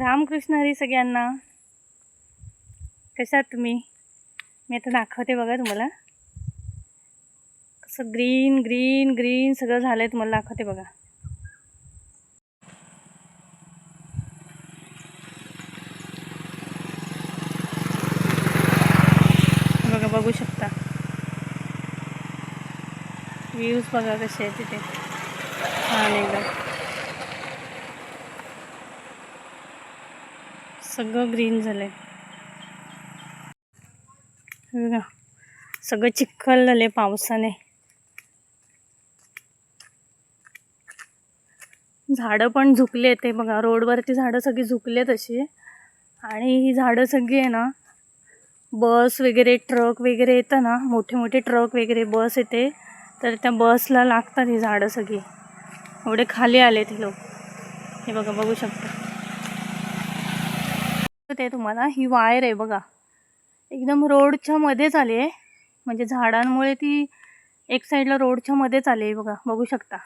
रामकृष्ण हरी सगळ्यांना. कशात तुम्ही? मी आता दाखवते बघा तुम्हाला. कसं ग्रीन ग्रीन ग्रीन सगळं झालं आहे तुम्हाला दाखवते बघा. बघा बघू शकता. व्ह्यूज बघा कसे आहे तिथे. छान एकदम. सगळं ग्रीन झालंय. आहे बघा सगळं चिखल झाले पावसाने. झाडं पण झुकले ते बघा रोडवरती झाडं सगळी झुकले तशी आणि ही झाडं सगळी आहे ना बस वगैरे ट्रक वगैरे येतं ना मोठे मोठे ट्रक वगैरे बस येते. तर त्या बसला लागतात ही झाडं सगळी. एवढे खाली आले ते लोक. हे बघा बघू शकता. ते तुम्हाला. ही वायर आहे बघा. एकदम रोडच्या मध्येच आली आहे. म्हणजे झाडांमुळे ती एक साईडला रोडच्या मध्येच आली आहे बघा. बघू शकता.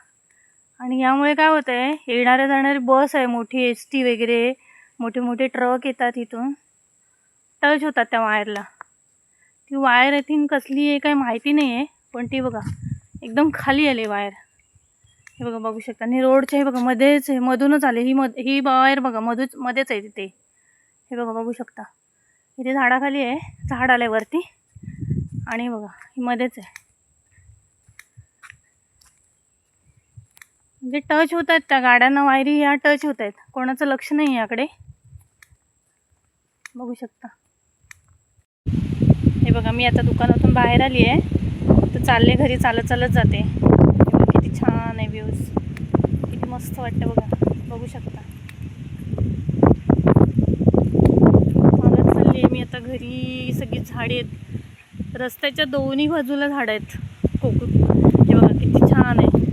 आणि यामुळे काय होतं आहे येणाऱ्या जाणारी बस आहे मोठी एस टी वगैरे. मोठे मोठे ट्रक येतात इथून. टच होतात त्या वायरला. ती वायर आय थिंक कसली आहे काही माहिती नाही आहे पण ती बघा. एकदम खाली आली वायर. हे बघा बघू शकता. आणि रोडच्या हे बघा मध्येच आहे. मधूनच आले. ही मध ही वायर बघा मधूच मध्येच आहे तिथे. हे बघा बघू शकता. इथे झाडाखाली आहे झाड आलं आहे वरती. आणि बघा ही मध्येच आहे. म्हणजे टच होत आहेत त्या गाड्यांना वायरी ह्या टच होत आहेत. कोणाचं लक्ष नाही आहे याकडे. बघू शकता. हे बघा मी आता दुकानातून बाहेर आली आहे. तर चालले घरी चालत चालत जाते. किती छान आहे व्ह्यूज किती मस्त वाटतं बघा. बघू शकता चालत चालली आहे मी आता घरी सगळी झाडे आहेत. रस्त्याच्या दोन्ही बाजूला झाडं आहेत. कोकू हे बघा किती छान आहे.